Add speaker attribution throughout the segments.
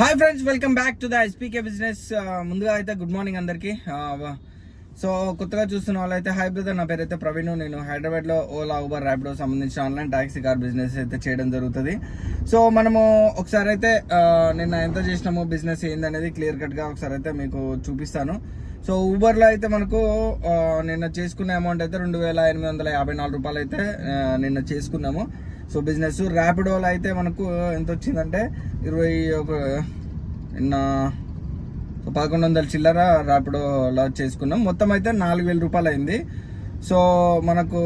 Speaker 1: Hi friends welcome back to the SPK business ముందుగా అయితే good morning అందరికి. So కొత్తగా చూస్తున్న వాళ్ళైతే హై బ్రదర్ నా పేరు అయితే ప్రవీణ్. నేను హైదరాబాద్లో ఓలా ఊబర్ ర్యాపిడో సంబంధించిన ఆన్లైన్ టాక్సీ కార్ బిజినెస్ అయితే చేయడం జరుగుతుంది. సో మనము ఒకసారి అయితే uh, నిన్న ఎంత చేసినామో బిజినెస్ ఏందనేది క్లియర్ కట్గా ఒకసారి అయితే మీకు చూపిస్తాను. సో ఊబర్లో అయితే మనకు uh, నిన్న చేసుకున్న అమౌంట్ అయితే రెండు వేల ఎనిమిది వందల యాభై నాలుగు రూపాయలు అయితే uh, నిన్న చేసుకున్నాము. సో బిజినెస్ ర్యాపిడోలో అయితే మనకు ఎంత వచ్చిందంటే ఇరవై ఒక నిన్న సో పదకొండు వందల చిల్లర ర్యాపిడోలో చేసుకున్నాం. మొత్తం అయితే నాలుగు వేల రూపాయలు అయింది. సో మనకు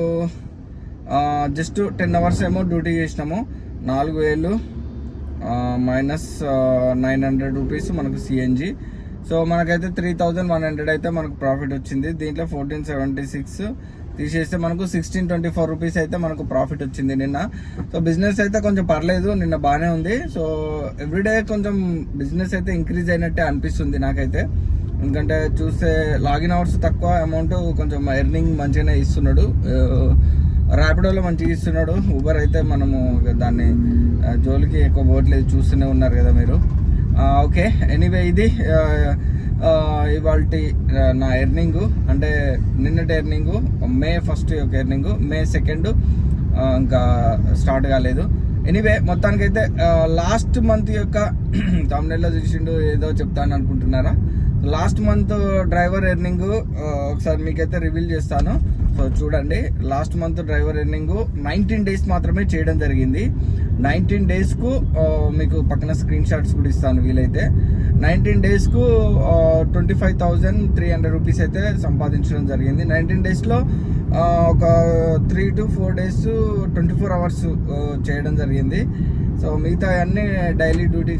Speaker 1: జస్ట్ టెన్ అవర్స్ ఏమో డ్యూటీ చేసినాము. నాలుగు వేలు మైనస్ నైన్ హండ్రెడ్ రూపీస్ మనకు సిఎన్జి సో మనకైతే త్రీ థౌజండ్ వన్ హండ్రెడ్ అయితే మనకు ప్రాఫిట్ వచ్చింది. దీంట్లో ఫోర్టీన్ సెవెంటీ సిక్స్ తీసేస్తే మనకు సిక్స్టీన్ ట్వంటీ ఫోర్ రూపీస్ అయితే మనకు ప్రాఫిట్ వచ్చింది నిన్న. సో బిజినెస్ అయితే కొంచెం పర్లేదు నిన్న బాగానే ఉంది. సో ఎవ్రీడే కొంచెం బిజినెస్ అయితే ఇంక్రీజ్ అయినట్టే అనిపిస్తుంది నాకైతే. ఎందుకంటే చూస్తే లాగిన్ అవర్స్ తక్కువ అమౌంట్ కొంచెం ఎర్నింగ్ మంచిగానే ఇస్తున్నాడు. ర్యాపిడోలో మంచిగా ఇస్తున్నాడు. ఊబర్ అయితే మనము దాన్ని జోలికి ఎక్కువ పోవట్లేదు చూస్తూనే ఉన్నారు కదా మీరు. ఓకే ఎనీవే ఇది ఇవాళ నా ఎర్నింగ్ అంటే నిన్నటి ఎర్నింగ్ మే ఫస్ట్ యొక్క ఎర్నింగ్ మే సెకండ్ ఇంకా స్టార్ట్ కాలేదు. ఎనీవే మొత్తానికైతే లాస్ట్ మంత్ యొక్క తమిళలో చూసిండు ఏదో చెప్తాను అనుకుంటున్నారా? లాస్ట్ మంత్ డ్రైవర్ ఎర్నింగ్ ఒకసారి మీకైతే రివీల్ చేస్తాను. చూడండి last month driver earning nineteen days మాత్రమే చేయడం జరిగింది. నైన్టీన్ డేస్కు మీకు పక్కన స్క్రీన్ షాట్స్ కూడా ఇస్తాను వీలైతే. Nineteen డేస్కు twenty five thousand three hundred rupees అయితే సంపాదించడం జరిగింది. నైన్టీన్ డేస్లో ఒక three to four days twenty four hours చేయడం జరిగింది. సో మిగతా అన్నీ డైలీ డ్యూటీ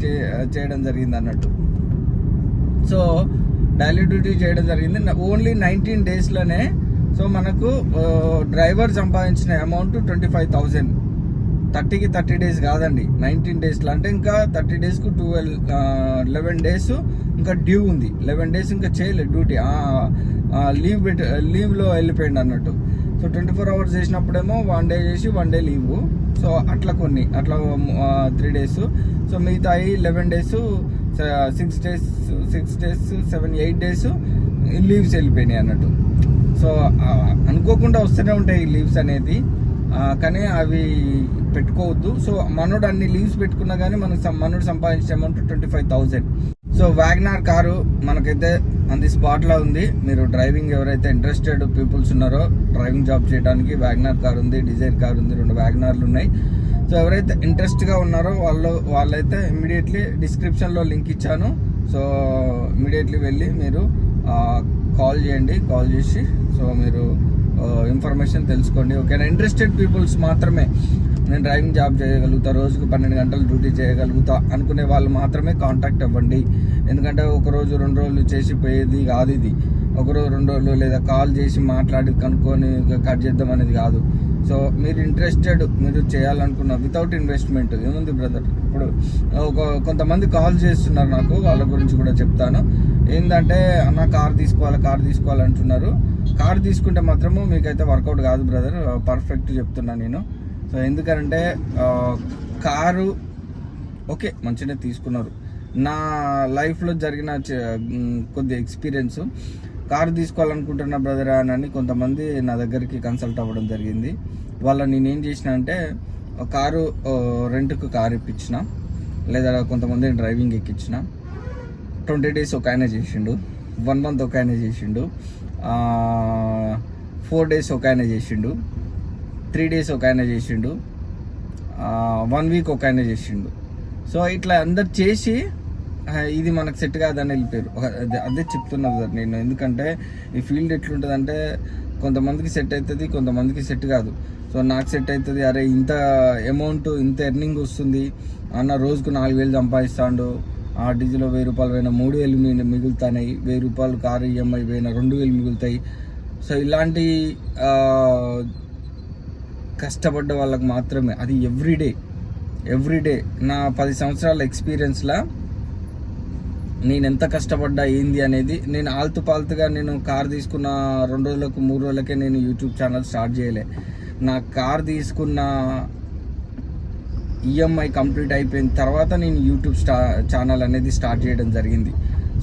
Speaker 1: చేయడం జరిగింది అన్నట్టు. సో డైలీ డ్యూటీ చేయడం జరిగింది. ఓన్లీ నైన్టీన్ డేస్లోనే సో మనకు డ్రైవర్ సంపాదించిన అమౌంట్ ట్వంటీ ఫైవ్ థౌజండ్. థర్టీకి థర్టీ డేస్ కాదండి నైన్టీన్ డేస్లో అంటే ఇంకా థర్టీ డేస్కు ట్వెల్వ్ లెవెన్ డేస్ ఇంకా డ్యూ ఉంది. లెవెన్ డేస్ ఇంకా చేయలేదు డ్యూటీ. లీవ్ పెట్టి లీవ్లో వెళ్ళిపోయింది అన్నట్టు. సో ట్వంటీ ఫోర్ అవర్స్ చేసినప్పుడేమో వన్ డే చేసి వన్ డే లీవ్. సో అట్లా కొన్ని అట్లా త్రీ డేస్. సో మిగతా eleven days six days six days seven eight days leaves వెళ్ళిపోయినాయి అన్నట్టు. సో అనుకోకుండా వస్తూనే ఉంటాయి ఈ లీవ్స్ అనేది. కానీ అవి పెట్టుకోవద్దు. సో మనోడు అన్ని లీవ్స్ పెట్టుకున్నా కానీ మనకు మనోడు సంపాదించే amount twenty five thousand so WagonR car మనకైతే అంది స్పాట్లో ఉంది. మీరు డ్రైవింగ్ ఎవరైతే ఇంట్రెస్టెడ్ పీపుల్స్ ఉన్నారో డ్రైవింగ్ జాబ్ చేయడానికి వ్యాగ్నార్ కార్ ఉంది డిజైర్ కార్ ఉంది రెండు వ్యాగ్నార్లు ఉన్నాయి. సో ఎవరైతే ఇంట్రెస్ట్గా ఉన్నారో వాళ్ళు వాళ్ళైతే ఇమీడియట్లీ డిస్క్రిప్షన్లో లింక్ ఇచ్చాను. సో ఇమీడియట్లీ వెళ్ళి మీరు కాల్ చేయండి. కాల్ చేసి సో మీరు ఇన్ఫర్మేషన్ తెలుసుకోండి. ఓకేనా ఇంట్రెస్టెడ్ పీపుల్స్ మాత్రమే నేను డ్రైవింగ్ జాబ్ చేయగలుగుతా రోజుకు పన్నెండు గంటలు డ్యూటీ చేయగలుగుతా అనుకునే వాళ్ళు మాత్రమే కాంటాక్ట్ అవ్వండి. ఎందుకంటే ఒక రోజు రెండు రోజులు చేసి పోయేది కాదు ఇది. ఒక రోజు రెండు రోజులు లేదా కాల్ చేసి మాట్లాడి కనుక్కొని కట్ చేద్దాం అనేది కాదు. సో మీరు ఇంట్రెస్టెడ్ మీరు చేయాలనుకున్న వితౌట్ ఇన్వెస్ట్మెంట్ ఏముంది బ్రదర్ ఇప్పుడు ఒక కొంతమంది కాల్ చేస్తున్నారు నాకు వాళ్ళ గురించి కూడా చెప్తాను. ఏంటంటే అన్న కార్ తీసుకోవాలి కార్ తీసుకోవాలి అంటున్నారు. కార్ తీసుకుంటే మాత్రము మీకైతే వర్కౌట్ కాదు బ్రదర్ పర్ఫెక్ట్ చెప్తున్నా నేను. సో ఎందుకంటే కారు ఓకే మంచిగా తీసుకున్నారు. నా లైఫ్లో జరిగిన కొద్ది ఎక్స్పీరియన్స్ కారు తీసుకోవాలనుకుంటున్న బ్రదర్ అని కొంతమంది నా దగ్గరికి కన్సల్ట్ అవ్వడం జరిగింది. వాళ్ళ నేనేం చేసిన అంటే కారు రెంట్కు కారు ఇప్పించిన. లేదా కొంతమంది డ్రైవింగ్ ఎక్కించిన. ట్వంటీ డేస్ ఒక ఆయన చేసిండు. వన్ మంత్ ఒక ఆయన చేసిండు. ఫోర్ డేస్ ఒక ఆయన చేసిండు. త్రీ డేస్ ఒక ఆయన చేసిండు. వన్ వీక్ ఒక ఆయన చేసిండు. సో ఇట్లా అందరు చేసి ఇది మనకు సెట్ కాదని వెళ్ళిపోయారు. అదే- చెప్తున్నారు సార్ నేను. ఎందుకంటే ఈ ఫీల్డ్ ఎట్లుంటుందంటే కొంతమందికి సెట్ అవుతుంది కొంతమందికి సెట్ కాదు. సో నాకు సెట్ అవుతుంది అరే ఇంత అమౌంట్ ఇంత ఎర్నింగ్ వస్తుంది అన్న రోజుకు నాలుగు వేలు సంపాదిస్తాడు. ఆ డీజిల్లో వెయ్యి రూపాయలు పోయినా మూడు వేలు మిగులుతాయి వెయ్యి రూపాయలు కారు ఈఎంఐ పోయినా రెండు వేలు మిగులుతాయి. సో ఇలాంటి కష్టపడ్డ వాళ్ళకి మాత్రమే అది ఎవ్రీడే ఎవ్రీడే నా పది సంవత్సరాల ఎక్స్పీరియన్స్లో నేను ఎంత కష్టపడ్డా ఏంది అనేది నేను ఆల్తు పాల్తుగా నేను కార్ తీసుకున్న రెండు రోజులకు మూడు రోజులకే నేను యూట్యూబ్ ఛానల్ స్టార్ట్ చేయలే. నా కార్ తీసుకున్న ఈఎంఐ కంప్లీట్ అయిపోయిన తర్వాత నేను యూట్యూబ్ స్టా ఛానల్ అనేది స్టార్ట్ చేయడం జరిగింది.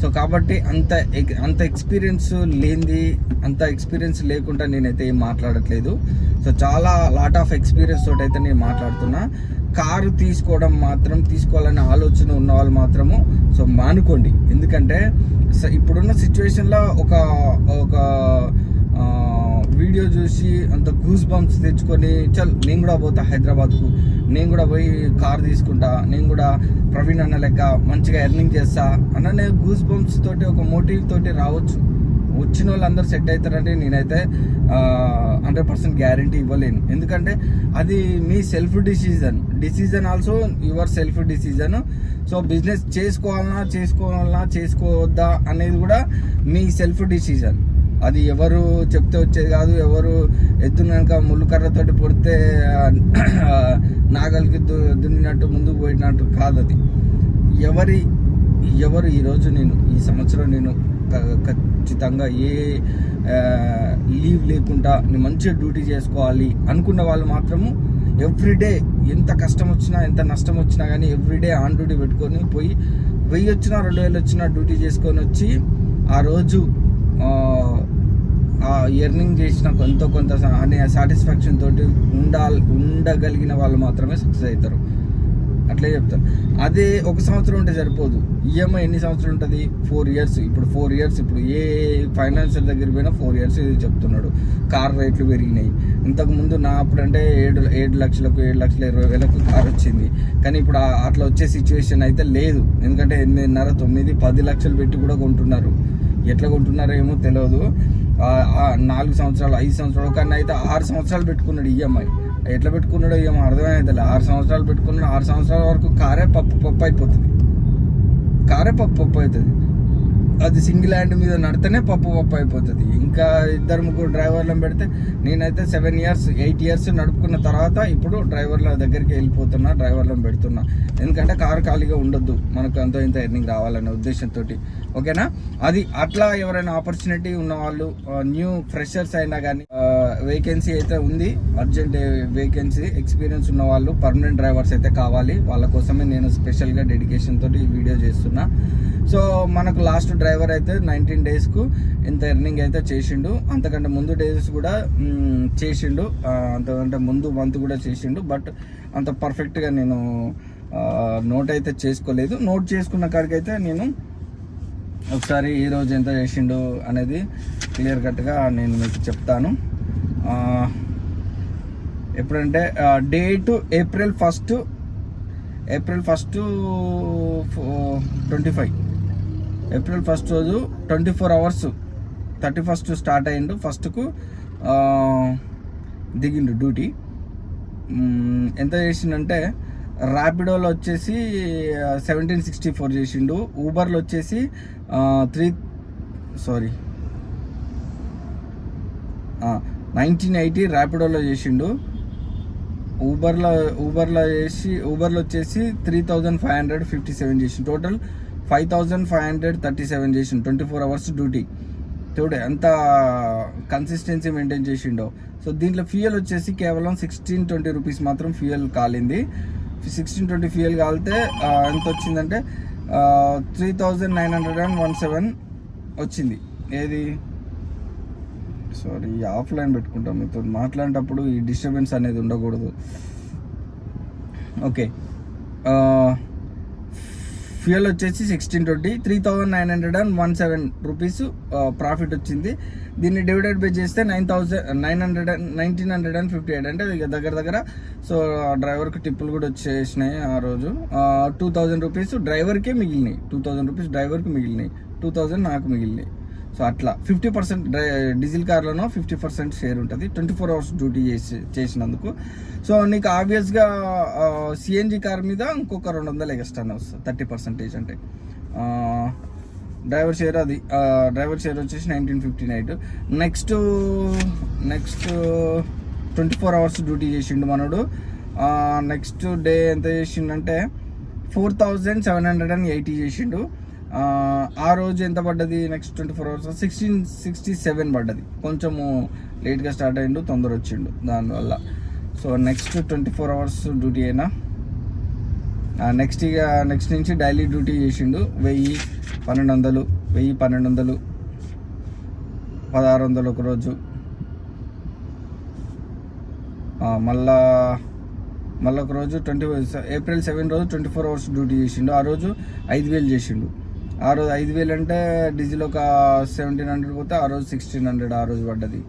Speaker 1: సో కాబట్టి అంత ఎక్- అంత ఎక్స్పీరియన్స్ లేనిది అంత ఎక్స్పీరియన్స్ లేకుండా నేనైతే ఏం మాట్లాడట్లేదు. సో చాలా లాట్ ఆఫ్ ఎక్స్పీరియన్స్ తోటి అయితే నేను మాట్లాడుతున్నా. కారు తీసుకోవడం మాత్రం తీసుకోవాలనే ఆలోచన ఉన్న వాళ్ళు మాత్రము సో మానుకోండి. ఎందుకంటే ఇప్పుడున్న సిచ్యువేషన్లో ఒక ఒక వీడియో చూసి అంత గూస్ బంప్స్ తెచ్చుకొని చల్ నేను కూడా పోతా హైదరాబాద్కు. నేను కూడా పోయి కార్ తీసుకుంటా నేను కూడా ప్రవీణ్ అన్న లెక్క మంచిగా ఎర్నింగ్ చేస్తా అన్న గూస్ బంప్స్ తోటి ఒక మోటివ్ తోటి రావచ్చు. వచ్చిన వాళ్ళందరూ సెట్ అవుతారంటే నేనైతే హండ్రెడ్ పర్సెంట్ గ్యారంటీ ఇవ్వలేను. ఎందుకంటే అది మీ self decision decision also your self decision so business చేసుకోవాలన్నా చేసుకోవాలన్నా చేసుకోవద్దా అనేది కూడా మీ సెల్ఫ్ డిసిజన్ అది ఎవరు చెప్తే వచ్చేది కాదు. ఎవరు ఎత్తునాక ముళ్ళుకర్రతోటి పొడితే నాగలికి దు దున్నినట్టు ముందుకు పోయినట్టు కాదు అది. ఎవరి ఎవరు ఈరోజు నేను ఈ సంవత్సరం నేను ఖచ్చితంగా ఏ లీవ్ లేకుండా నేను మంచిగా డ్యూటీ చేసుకోవాలి అనుకున్న వాళ్ళు మాత్రము ఎవ్రీడే ఎంత కష్టం వచ్చినా ఎంత నష్టం వచ్చినా కానీ ఎవ్రీడే ఆన్ డ్యూటీ పెట్టుకొని పోయి వెయ్యి వచ్చినా రెండు వేలు వచ్చినా డ్యూటీ చేసుకొని వచ్చి ఆ రోజు ఎర్నింగ్ చేసిన కొంత కొంత అనే సాటిస్ఫాక్షన్ తోటి ఉండాలి ఉండగలిగిన వాళ్ళు మాత్రమే సక్సెస్ అవుతారు అట్లే చెప్తాను. అదే ఒక సంవత్సరం ఉంటే సరిపోదు. ఈఎంఐ ఎన్ని సంవత్సరం ఉంటుంది? ఫోర్ ఇయర్స్ ఇప్పుడు ఫోర్ ఇయర్స్ ఇప్పుడు ఏ ఫైనాన్షియల్ దగ్గర పోయినా ఫోర్ ఇయర్స్ ఇది చెప్తున్నాడు. కార్ రేట్లు పెరిగినాయి. ఇంతకుముందు నా అప్పుడంటే ఏడు ఏడు లక్షలకు ఏడు లక్షల ఇరవై వేలకు కార్ వచ్చింది. కానీ ఇప్పుడు అట్లా వచ్చే సిచ్యువేషన్ అయితే లేదు. ఎందుకంటే ఎనిమిదిన్నర తొమ్మిది పది లక్షలు పెట్టి కూడా కొంటున్నారు. ఎట్లా కొంటున్నారో ఏమో తెలియదు నాలుగు సంవత్సరాలు ఐదు సంవత్సరాలు కానీ అయితే ఆరు సంవత్సరాలు పెట్టుకున్నాడు ఈఎంఐ. ఎట్లా పెట్టుకున్నాడో ఏమో అర్థమైతే ఆరు సంవత్సరాలు పెట్టుకున్నాడు ఆరు సంవత్సరాల వరకు కారే పప్పు పప్పు అయిపోతుంది. కారే పప్పు పప్పు అవుతుంది అది సింగిల్ హ్యాండ్ మీద నడితేనే పప్పు పప్పు అయిపోతుంది. ఇంకా ఇద్దరు ముగ్గురు డ్రైవర్లను పెడితే నేనైతే సెవెన్ ఇయర్స్ ఎయిట్ ఇయర్స్ నడుపుకున్న తర్వాత ఇప్పుడు డ్రైవర్ల దగ్గరికి వెళ్ళిపోతున్నా డ్రైవర్లను పెడుతున్నా. ఎందుకంటే కారు ఖాళీగా ఉండొద్దు. మనకు అంత ఇంత ఎర్నింగ్ రావాలనే ఉద్దేశంతో ఓకేనా? అది అట్లా ఎవరైనా ఆపర్చునిటీ ఉన్న వాళ్ళు న్యూ ఫ్రెషర్స్ అయినా కానీ వేకెన్సీ అయితే ఉంది. అర్జెంట్ వేకెన్సీ ఎక్స్పీరియన్స్ ఉన్న వాళ్ళు పర్మనెంట్ డ్రైవర్స్ అయితే కావాలి. వాళ్ళ కోసమే నేను స్పెషల్గా డెడికేషన్ తోటి ఈ వీడియో చేస్తున్నా. సో మనకు లాస్ట్ డ్రైవర్ అయితే నైన్టీన్ డేస్కు ఇంత ఎర్నింగ్ అయితే చేసిండు. అంతకంటే ముందు డేస్ కూడా చేసిండు. అంతకంటే ముందు మంత్ కూడా చేసిండు. బట్ అంత పర్ఫెక్ట్గా నేను నోట్ అయితే చేసుకోలేదు. నోట్ చేసుకున్న కాడికైతే నేను ఒకసారి ఈ రోజు ఎంత చేసిండు అనేది క్లియర్ కట్గా నేను మీకు చెప్తాను. ఎప్పుడంటే date April first April first twenty five April first రోజు twenty four hours thirty first start అయ్యిండు. ఫస్ట్కు దిగిండు డ్యూటీ. ఎంత చేసిండంటే ర్యాపిడోలో వచ్చేసి సెవెంటీన్ సిక్స్టీ ఫోర్ చేసిండు. ఊబర్లో వచ్చేసి త్రీ సారీ నైన్టీన్ ఎయిటీ ర్యాపిడోలో చేసిండు. ఊబర్లో ఊబర్లో చేసి ఊబర్లో వచ్చేసి three thousand five hundred fifty seven చేసిండు. Total five thousand five hundred thirty seven చేసిండు. Twenty four hours duty. చూడు ఎంత కన్సిస్టెన్సీ మెయింటైన్ చేసిండో. సో దీంట్లో ఫ్యూయల్ వచ్చేసి కేవలం సిక్స్టీన్ ట్వంటీ రూపీస్ మాత్రం ఫ్యూయల్ కాలింది. సిక్స్టీన్ ట్వంటీ ఫ్యూయల్ కాలితే ఎంత వచ్చిందంటే three thousand nine hundred and one seven వచ్చింది. ఏది? సారీ ఆఫ్లైన్ పెట్టుకుంటాం మీతో మాట్లాడేటప్పుడు ఈ డిస్టర్బెన్స్ అనేది ఉండకూడదు. ఓకే ఫ్యూయల్ వచ్చేసి sixteen twenty three thousand nine hundred and one seven rupees profit వచ్చింది. దీన్ని డివైడెడ్ బై చేస్తే nine thousand nine hundred and nineteen hundred and fifty eight అంటే ఇక దగ్గర దగ్గర సో డ్రైవర్కి టిప్పులు కూడా వచ్చేసినాయి ఆ రోజు. టూ థౌజండ్ రూపీస్ డ్రైవర్కే మిగిలినాయి. టూ థౌజండ్ రూపీస్ డ్రైవర్కి మిగిలినాయి. టూ థౌజండ్ నాకు మిగిలినాయి. సో అట్లా. ఫిఫ్టీ పర్సెంట్ డీజిల్ కార్లోనో ఫిఫ్టీ పర్సెంట్ షేర్ ఉంటుంది. ట్వంటీ ఫోర్ అవర్స్ డ్యూటీ చేసి చేసినందుకు. సో నీకు ఆబ్వియస్గా సిఎన్జి కార్ మీద ఇంకొక రెండు వందలు ఎక్స్ట్రానే వస్తుంది. థర్టీ పర్సెంటేజ్ అంటే. డ్రైవర్ షేర్ అది. డ్రైవర్ షేర్ వచ్చేసి nineteen fifty night next next twenty four hours duty చేసిండు మనోడు. నెక్స్ట్ డే ఎంత చేసిండంటే four thousand seven hundred and eighty చేసిండు. ఆ, రోజు ఎంత పడ్డది? Next twenty four hours sixteen sixty seven పడ్డది. కొంచెము లేట్గా స్టార్ట్ అయ్యిండు తొందర వచ్చిండు దానివల్ల. So next twenty four hours duty అయినా నెక్స్ట్ ఇక నెక్స్ట్ నుంచి డైలీ డ్యూటీ చేసిండు. వెయ్యి పన్నెండు వందలు వెయ్యి పన్నెండు వందలు పదహారు వందలు ఒక రోజు. మళ్ళా మళ్ళీ ఒక రోజు ట్వంటీ ఏప్రిల్ సెవెన్ రోజు ట్వంటీ ఫోర్ అవర్స్ డ్యూటీ చేసిండు. ఆ రోజు ఐదు వేలు చేసిండు. ఆ రోజు ఐదు వేలు అంటే డీజిల్ ఒక సెవెంటీన్ హండ్రెడ్ పోతే ఆ రోజు సిక్స్టీన్ హండ్రెడ్ ఆ రోజు పడ్డది.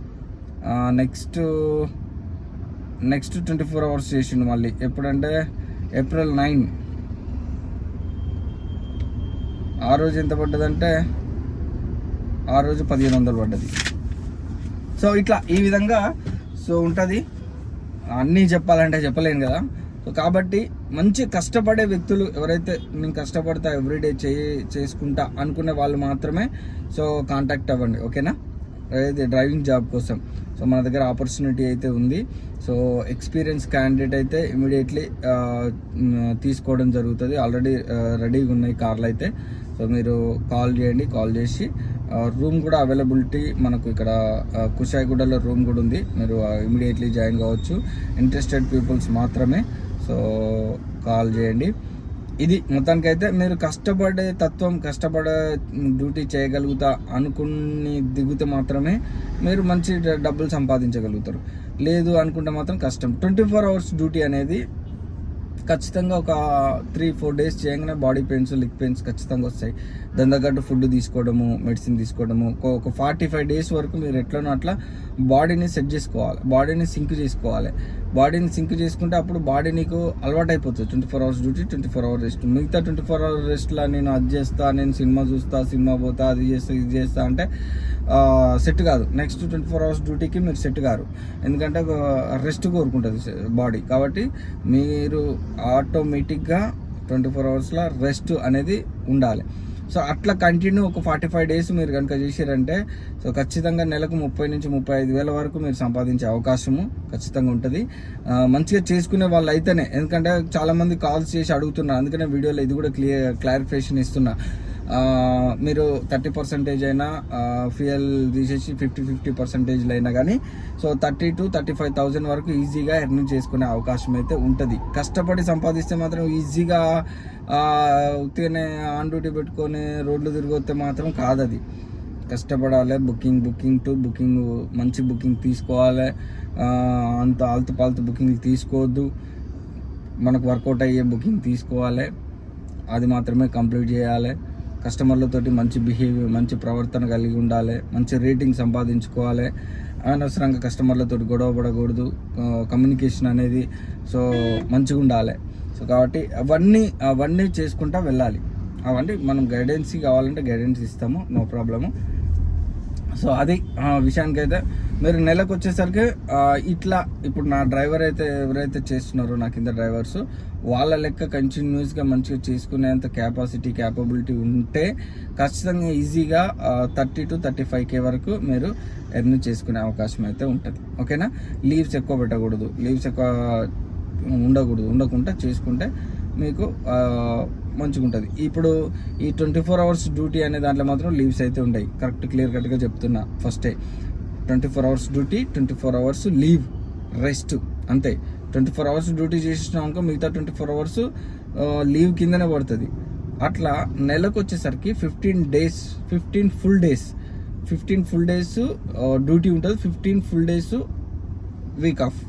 Speaker 1: Next next twenty four hours చేసిండు మళ్ళీ. ఎప్పుడంటే ఏప్రిల్ నైన్ ఆ రోజు ఎంత పడ్డదంటే ఆ రోజు పదిహేను వందలు పడ్డది. సో ఇట్లా ఈ విధంగా సో ఉంటుంది. అన్నీ చెప్పాలంటే చెప్పలేను కదా. సో కాబట్టి మంచి కష్టపడే వ్యక్తులు ఎవరైతే నేను కష్టపడతా ఎవ్రీడే చే చేసుకుంటా అనుకునే వాళ్ళు మాత్రమే సో కాంటాక్ట్ అవ్వండి ఓకేనా? ఏది డ్రైవింగ్ జాబ్ కోసం. సో మన దగ్గర ఆపర్చునిటీ అయితే ఉంది. సో ఎక్స్పీరియన్స్ క్యాండిడేట్ అయితే ఇమీడియట్లీ తీసుకోవడం జరుగుతుంది. ఆల్రెడీ రెడీగా ఉన్నాయి కార్లు అయితే. సో మీరు కాల్ చేయండి కాల్ చేసి రూమ్ కూడా అవైలబిలిటీ మనకు ఇక్కడ కుషాయిగూడలో రూమ్ కూడా ఉంది. మీరు ఇమీడియట్లీ జాయిన్ కావచ్చు. ఇంట్రెస్టెడ్ పీపుల్స్ మాత్రమే. సో కాల్ చేయండి. ఇది మొత్తానికైతే మీరు కష్టపడే తత్వం కష్టపడే డ్యూటీ చేయగలుగుతా అనుకుని దిగితే మాత్రమే మీరు మంచి డబ్బులు సంపాదించగలుగుతారు. లేదు అనుకుంటే మాత్రం కష్టం. ట్వంటీ ఫోర్ అవర్స్ డ్యూటీ అనేది ఖచ్చితంగా ఒక త్రీ ఫోర్ డేస్ చేయగానే బాడీ పెయిన్స్ లిక్ పెయిన్స్ ఖచ్చితంగా వస్తాయి. దాని తగ్గట్టు ఫుడ్ తీసుకోవడము మెడిసిన్ తీసుకోవడము. ఒక- ఒక ఫార్టీ ఫైవ్ డేస్ వరకు మీరు ఎట్లనో అట్లా బాడీని సెట్ చేసుకోవాలి. బాడీని సింక్ చేసుకోవాలి. బాడీని సింక్ చేసుకుంటే అప్పుడు బాడీ నీకు అలవాటు అయిపోతుంది twenty four hours duty twenty four hours rest మిగతా ట్వంటీ ఫోర్ అవర్స్ రెస్ట్లో నేను అది చేస్తా నేను సినిమా చూస్తా సినిమా పోతా అది చేస్తా ఇది చేస్తా అంటే సెట్ కాదు. నెక్స్ట్ ట్వంటీ ఫోర్ అవర్స్ డ్యూటీకి మీరు సెట్ కారు. ఎందుకంటే రెస్ట్ కోరుకుంటుంది బాడీ కాబట్టి మీరు ఆటోమేటిక్గా ట్వంటీ ఫోర్ అవర్స్లో రెస్ట్ అనేది ఉండాలి. సో అట్లా కంటిన్యూ ఒక ఫార్టీ ఫైవ్ డేస్ మీరు కనుక చేసారంటే సో ఖచ్చితంగా నెలకు ముప్పై నుంచి ముప్పై ఐదు వేల వరకు మీరు సంపాదించే అవకాశము ఖచ్చితంగా ఉంటుంది. మంచిగా చేసుకునే వాళ్ళు అయితేనే ఎందుకంటే చాలామంది కాల్స్ చేసి అడుగుతున్నారు. అందుకనే వీడియోలో ఇది కూడా క్లియర్ క్లారిఫికేషన్ ఇస్తున్నా. మీరు థర్టీ పర్సెంటేజ్ అయినా ఫ్యూయల్ తీసేసి ఫిఫ్టీ ఫిఫ్టీ పర్సెంటేజ్లు అయినా కానీ so thirty to thirty five thousand వరకు ఈజీగా ఎర్న్ చేసుకునే అవకాశం అయితే ఉంటుంది. కష్టపడి సంపాదిస్తే మాత్రం ఈజీగా ఆ, ఉత్తిగానే ఆన్ డ్యూటీ పెట్టుకొని రోడ్లు తిరిగొస్తే మాత్రం కాదు అది కష్టపడాలి బుకింగ్ బుకింగ్ టు బుకింగ్ మంచి బుకింగ్ తీసుకోవాలి. అంత ఆల్తు పాల్తు బుకింగ్ తీసుకోవద్దు. మనకు వర్కౌట్ అయ్యే బుకింగ్ తీసుకోవాలి. అది మాత్రమే కంప్లీట్ చేయాలి. కస్టమర్లతోటి మంచి బిహేవియర్ మంచి ప్రవర్తన కలిగి ఉండాలి మంచి రేటింగ్ సంపాదించుకోవాలి. అనవసరంగా కస్టమర్లతోటి గొడవ పడకూడదు. కమ్యూనికేషన్ అనేది సో మంచిగా ఉండాలి. సో కాబట్టి అవన్నీ అవన్నీ చేసుకుంటా వెళ్ళాలి. అవన్నీ మనం గైడెన్స్ కావాలంటే గైడెన్స్ ఇస్తాము నో ప్రాబ్లము సో అది ఆ విషయానికైతే మీరు నెలకు వచ్చేసరికి ఇట్లా ఇప్పుడు నా డ్రైవర్ అయితే ఎవరైతే చేస్తున్నారో నా కింద డ్రైవర్స్ వాళ్ళ లెక్క కంటిన్యూస్గా మంచిగా చేసుకునేంత కెపాసిటీ క్యాపబిలిటీ ఉంటే ఖచ్చితంగా ఈజీగా thirty to thirty five K వరకు మీరు ఎర్న్ చేసుకునే అవకాశం అయితే ఉంటుంది. ఓకేనా? లీవ్స్ ఎక్కువ పెట్టకూడదు. లీవ్స్ ఎక్కువ ఉండకూడదు. ఉండకుండా చేసుకుంటే మీకు మంచిగా ఉంటుంది. ఇప్పుడు ఈ ట్వంటీ ఫోర్ అవర్స్ డ్యూటీ అనే దాంట్లో మాత్రం లీవ్స్ అయితే ఉంటాయి కరెక్ట్ క్లియర్ కట్గా చెప్తున్నా ఫస్టే twenty four hours duty twenty four hours leave rest అంతే. ట్వంటీ ఫోర్ అవర్స్ డ్యూటీ చేసినాక మిగతా ట్వంటీ ఫోర్ అవర్స్ లీవ్ కిందనే పడుతుంది. అట్లా నెలకు వచ్చేసరికి fifteen days fifteen full days fifteen full days duty ఉంటుంది fifteen full days week off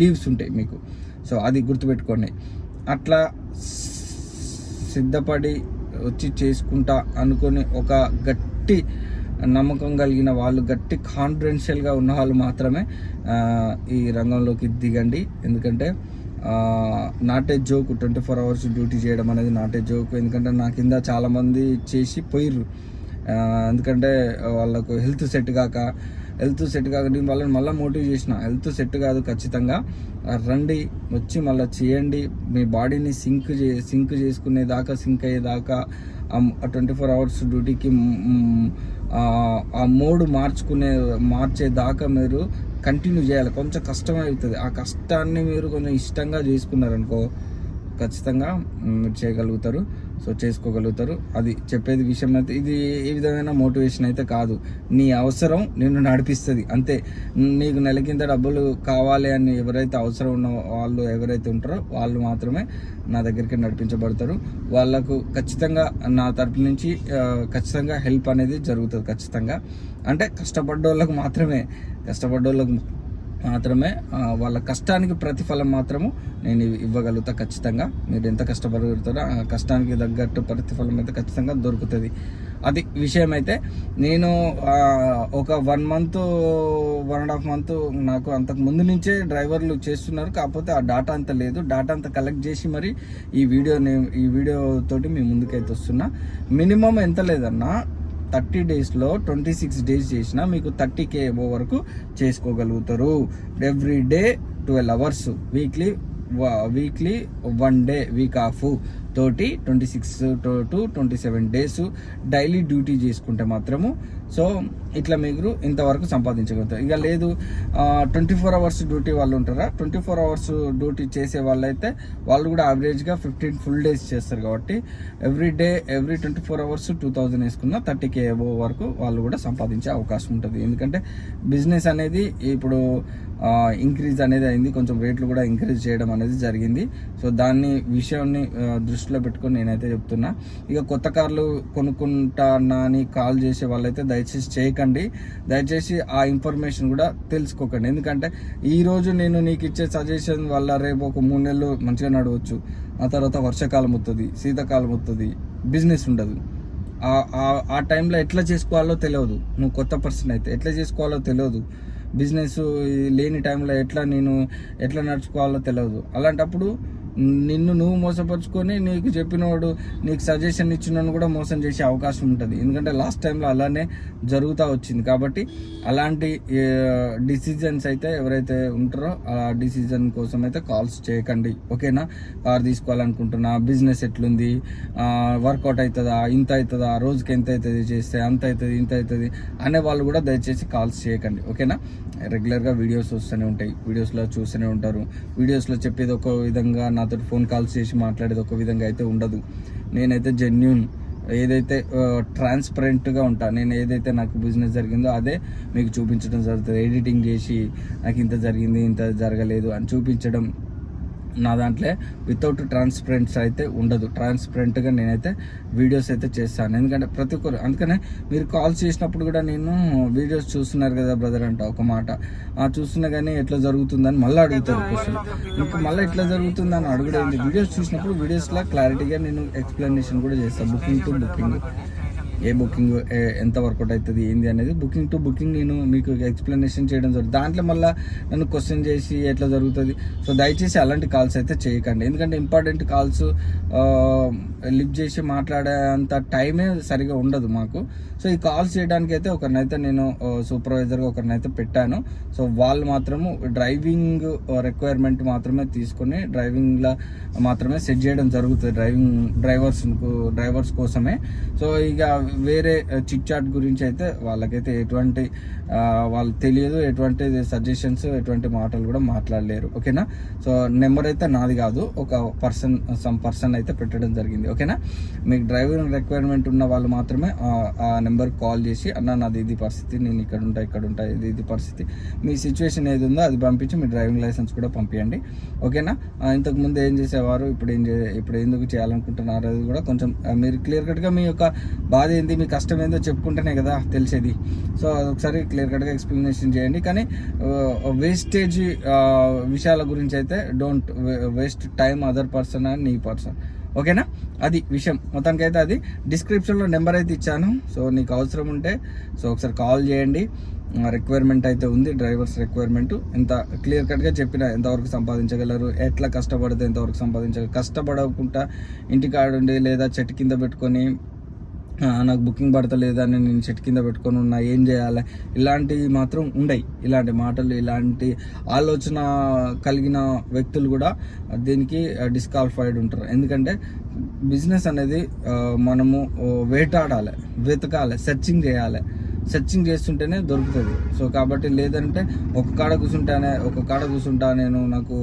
Speaker 1: leaves ఉంటాయి మీకు. సో అది గుర్తుపెట్టుకోండి. అట్లా సిద్ధపడి వచ్చి చేసుకుంటా అనుకొని ఒక గట్టి నమ్మకం కలిగిన వాళ్ళు గట్టి కాన్ఫిడెన్షియల్గా ఉన్న వాళ్ళు మాత్రమే ఈ రంగంలోకి దిగండి. ఎందుకంటే not a joke twenty four hours duty చేయడం అనేది నాటే జోక్ ఎందుకంటే నా కింద చాలామంది చేసి పోయిర్రు. ఎందుకంటే వాళ్ళకు హెల్త్ సెట్ కాక హెల్త్ సెట్ కాక నేను వాళ్ళని మళ్ళీ మోటివ్ చేసిన. హెల్త్ సెట్ కాదు ఖచ్చితంగా. రండి వచ్చి మళ్ళీ చేయండి. మీ బాడీని సింక్ చే సింక్ చేసుకునేదాకా సింక్ అయ్యేదాకా ట్వంటీ ఫోర్ అవర్స్ డ్యూటీకి ఆ, మోడ్ మార్చుకునే మార్చే దాకా మీరు కంటిన్యూ చేయాలి. కొంచెం కష్టమవుతుంది ఆ కష్టాన్ని మీరు కొంచెం ఇష్టంగా చేసుకున్నారనుకో ఖచ్చితంగా మీరు చేయగలుగుతారు. సో చేసుకోగలుగుతారు. అది చెప్పేది విషయం అయితే ఇది ఏ విధమైన మోటివేషన్ అయితే కాదు. నీ అవసరం నిన్ను నడిపిస్తుంది. అంతే. నీకు నెలకింత డబ్బులు కావాలి అని ఎవరైతే అవసరం ఉన్న వాళ్ళు ఎవరైతే ఉంటారో వాళ్ళు మాత్రమే నా దగ్గరికి నడిపించబడతారు. వాళ్ళకు ఖచ్చితంగా నా తరపు నుంచి ఖచ్చితంగా హెల్ప్ అనేది జరుగుతుంది ఖచ్చితంగా. అంటే కష్టపడ్డోళ్ళకు మాత్రమే. కష్టపడ్డోళ్ళకు మాత్రమే వాళ్ళ కష్టానికి ప్రతిఫలం మాత్రము నేను ఇవ్వగలుగుతా ఖచ్చితంగా. మీరు ఎంత కష్టపడగలుగుతారో ఆ కష్టానికి తగ్గట్టు ప్రతిఫలం అయితే ఖచ్చితంగా దొరుకుతుంది. అది విషయం అయితే నేను ఒక one month one and half month నాకు అంతకు ముందు నుంచే డ్రైవర్లు చేస్తున్నారు. కాకపోతే ఆ డాటా అంత లేదు. డాటా అంతా కలెక్ట్ చేసి మరి ఈ వీడియో ఈ వీడియో తోటి మీ ముందుకైతే వస్తున్నా. మినిమం ఎంత లేదన్నా థర్టీ డేస్లో ట్వంటీ సిక్స్ డేస్ చేసినా మీకు థర్టీ కే ఎబో వరకు చేసుకోగలుగుతారు. Every day twelve hours weekly weekly one day week off తోటి twenty six to twenty seven days daily duty చేసుకుంటే మాత్రము. సో ఇట్లా మీరు ఇంతవరకు సంపాదించగలుగుతారు. ఇక లేదు ట్వంటీ ఫోర్ అవర్స్ డ్యూటీ వాళ్ళు ఉంటారా? ట్వంటీ ఫోర్ అవర్స్ డ్యూటీ చేసే వాళ్ళైతే వాళ్ళు కూడా యావరేజ్గా ఫిఫ్టీన్ ఫుల్ డేస్ చేస్తారు కాబట్టి every day every twenty four hours two thousand వేసుకున్న థర్టీ కే వరకు వాళ్ళు కూడా సంపాదించే అవకాశం ఉంటుంది. ఎందుకంటే బిజినెస్ అనేది ఇప్పుడు ఇంక్రీజ్ అనేది అయింది. కొంచెం రేట్లు కూడా ఇంక్రీజ్ చేయడం అనేది జరిగింది. సో దాన్ని విషయాన్ని దృష్టిలో పెట్టుకొని నేనైతే చెప్తున్నా. ఇక కొత్త కార్లు కొనుక్కుంటానా అని కాల్ చేసే వాళ్ళైతే దయచేసి చేయకండి. దయచేసి ఆ ఇన్ఫర్మేషన్ కూడా తెలుసుకోకండి. ఎందుకంటే ఈరోజు నేను నీకు ఇచ్చే సజెషన్ వల్ల రేపు ఒక మూడు నెలలు మంచిగా నడవచ్చు. ఆ తర్వాత వర్షాకాలం వస్తుంది శీతాకాలం వస్తుంది బిజినెస్ ఉండదు. ఆ- ఆ- ఆ టైంలో ఎట్లా చేసుకోవాలో తెలియదు. నువ్వు కొత్త పర్సన్ అయితే ఎట్లా చేసుకోవాలో తెలియదు. బిజినెస్ లేని టైంలో ఎట్లా నేను ఎట్లా నడుచుకోవాలో తెలియదు అలాంటప్పుడు నిన్ను నువ్వు మోసపరుచుకొని నీకు చెప్పినవాడు నీకు సజెషన్ ఇచ్చినోడు కూడా మోసం చేసే అవకాశం ఉంటుంది. ఎందుకంటే లాస్ట్ టైంలో అలానే జరుగుతూ వచ్చింది. కాబట్టి అలాంటి డిసిజన్స్ అయితే ఎవరైతే ఉంటారో ఆ డిసిజన్ కోసం అయితే కాల్స్ చేయకండి. ఓకేనా? కార్ తీసుకోవాలనుకుంటున్నా బిజినెస్ ఎట్లుంది? వర్కౌట్ అవుతుందా ఇంత అవుతుందా రోజుకి ఎంత అవుతుంది చేస్తే అంత అవుతుంది ఇంత అవుతుంది అనే వాళ్ళు కూడా దయచేసి కాల్స్ చేయకండి. ఓకేనా? రెగ్యులర్గా వీడియోస్ వస్తూనే ఉంటాయి. వీడియోస్లో చూస్తూనే ఉంటారు. వీడియోస్లో చెప్పేది ఒక విధంగా నాతో ఫోన్ కాల్స్ చేసి మాట్లాడేది ఒక విధంగా అయితే ఉండదు. నేనైతే జెన్యున్ ఏదైతే ట్రాన్స్పరెంట్గా ఉంటా నేను ఏదైతే నాకు బిజినెస్ జరిగిందో అదే మీకు చూపించడం జరుగుతుంది. ఎడిటింగ్ చేసి నాకు ఇంత జరిగింది ఇంత జరగలేదు అని చూపించడం నా దాంట్లో వితౌట్ ట్రాన్స్పరెంట్స్ అయితే ఉండదు. ట్రాన్స్పరెంట్గా నేనైతే వీడియోస్ అయితే చేస్తాను. ఎందుకంటే ప్రతి ఒక్కరు అందుకనే మీరు కాల్ చేసినప్పుడు కూడా నేను వీడియోస్ చూస్తున్నారు కదా బ్రదర్ అంట ఒక మాట. ఆ చూస్తున్నా కానీ ఎట్లా జరుగుతుందని మళ్ళీ అడుగుతారు క్వశ్చన్ ఇంకా మళ్ళీ ఎట్లా జరుగుతుందని అడుగుడైంది వీడియోస్ చూసినప్పుడు వీడియోస్లో క్లారిటీగా నేను ఎక్స్ప్లెనేషన్ కూడా చేస్తాను బుకింగ్ టు బుకింగ్ ఏ బుకింగ్ ఎంత వర్కౌట్ అవుతుంది ఏంది అనేది బుకింగ్ టు బుకింగ్ నేను మీకు ఎక్స్ప్లెనేషన్ చేయడం జరుగుతుంది. దాంట్లో మళ్ళీ నన్ను క్వశ్చన్ చేసి ఎట్లా జరుగుతుంది. సో దయచేసి అలాంటి కాల్స్ అయితే చేయకండి. ఎందుకంటే ఇంపార్టెంట్ కాల్స్ లిఫ్ట్ చేసి మాట్లాడే అంత టైమే సరిగా ఉండదు మాకు. సో ఈ కాల్స్ చేయడానికి అయితే ఒకరినైతే నేను సూపర్వైజర్గా ఒకరినైతే పెట్టాను. సో వాళ్ళు మాత్రము డ్రైవింగ్ రిక్వైర్మెంట్ మాత్రమే తీసుకొని డ్రైవింగ్లో మాత్రమే సెట్ చేయడం జరుగుతుంది. డ్రైవింగ్ డ్రైవర్స్ డ్రైవర్స్ కోసమే. సో ఇక వేరే చిట్ చాట్ గురించి అయితే వాళ్ళకైతే ఎటువంటి వాళ్ళు తెలియదు ఎటువంటి సజెషన్స్ ఎటువంటి మాటలు కూడా మాట్లాడలేరు. ఓకేనా? సో నెంబర్ అయితే నాది కాదు. ఒక పర్సన్ సమ్ పర్సన్ అయితే పెట్టడం జరిగింది. ఓకేనా? మీకు డ్రైవింగ్ రిక్వైర్మెంట్ ఉన్న వాళ్ళు మాత్రమే నెంబర్ కాల్ చేసి అన్న నాది ఇది పరిస్థితి నేను ఇక్కడ ఉంటా ఇక్కడ ఉంటా ఇది ఇది పరిస్థితి. మీ సిచ్యువేషన్ ఏది ఉందో అది పంపించి మీ డ్రైవింగ్ లైసెన్స్ కూడా పంపించండి ఓకేనా? ఇంతకుముందు ఏం చేసేవారు? ఇప్పుడు ఏం చే ఇప్పుడు ఎందుకు చేయాలనుకుంటున్నారు అది కూడా కొంచెం మీరు క్లియర్ కట్గా మీ యొక్క బాధ ఏంది మీ కష్టం ఏందో చెప్పుకుంటేనే కదా తెలిసేది. సో అదొకసారి క్లియర్ కట్గా ఎక్స్ప్లెనేషన్ చేయండి. కానీ వేస్టేజ్ విషయాల గురించి అయితే don't waste time other person and నీ పర్సన్ ఓకేనా? అది విషయం. మొత్తానికి అయితే అది డిస్క్రిప్షన్లో నెంబర్ అయితే ఇచ్చాను. సో నీకు అవసరం ఉంటే సో ఒకసారి కాల్ చేయండి. రిక్వైర్మెంట్ అయితే ఉంది డ్రైవర్స్ రిక్వైర్మెంట్ ఎంత క్లియర్ కట్గా చెప్పిన ఎంతవరకు సంపాదించగలరు ఎట్లా కష్టపడితే ఎంతవరకు సంపాదించగలరు కష్టపడకుండా ఇంటికాడుండి లేదా చెట్టు కింద పెట్టుకొని నాకు బుకింగ్ పడతలేదని నేను చెట్టు కింద పెట్టుకొని ఉన్నా ఏం చేయాలి? ఇలాంటివి మాత్రం ఉండయి. ఇలాంటి మాటలు ఇలాంటి ఆలోచన కలిగిన వ్యక్తులు కూడా దీనికి డిస్క్వాలిఫైడ్ ఉంటారు. ఎందుకంటే బిజినెస్ అనేది మనము వేటాడాలి వెతకాలి సెర్చింగ్ చేయాలి. సెర్చింగ్ చేస్తుంటేనే దొరుకుతుంది. సో కాబట్టి లేదంటే ఒక కాడ కూర్చుంటానే ఒక కాడ కూర్చుంటా నేను నాకు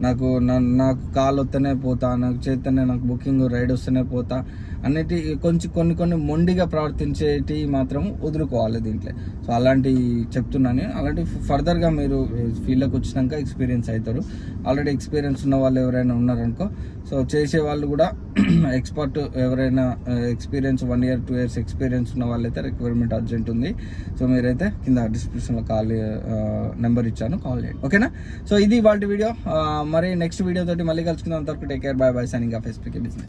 Speaker 1: నాకు నాకు కాల్ వస్తేనే పోతా నాకు చేస్తేనే నాకు బుకింగ్ రైడ్ వస్తేనే పోతా అన్నిటి కొంచెం కొన్ని కొన్ని మొండిగా ప్రవర్తించేటి మాత్రం వదులుకోవాలి దీంట్లో. సో అలాంటి చెప్తున్నాను అలాంటి ఫర్దర్గా మీరు ఫీల్డ్లోకి వచ్చినాక ఎక్స్పీరియన్స్ అవుతారు. ఆల్రెడీ ఎక్స్పీరియన్స్ ఉన్న వాళ్ళు ఎవరైనా ఉన్నారనుకో సో చేసే వాళ్ళు కూడా ఎక్స్పర్ట్ ఎవరైనా experience one year two years experience ఉన్న వాళ్ళైతే రిక్వైర్మెంట్ అర్జెంట్ ఉంది. సో మీరైతే కింద డిస్క్రిప్షన్లో కాల్ నెంబర్ ఇచ్చాను కాల్ చేయండి. ఓకేనా? సో ఇది వాళ్ళ వీడియో మరి నెక్స్ట్ వీడియో తోటి మళ్ళీ కలుసుకుందాం. అంతవరకు take care bye bye signing off SPK business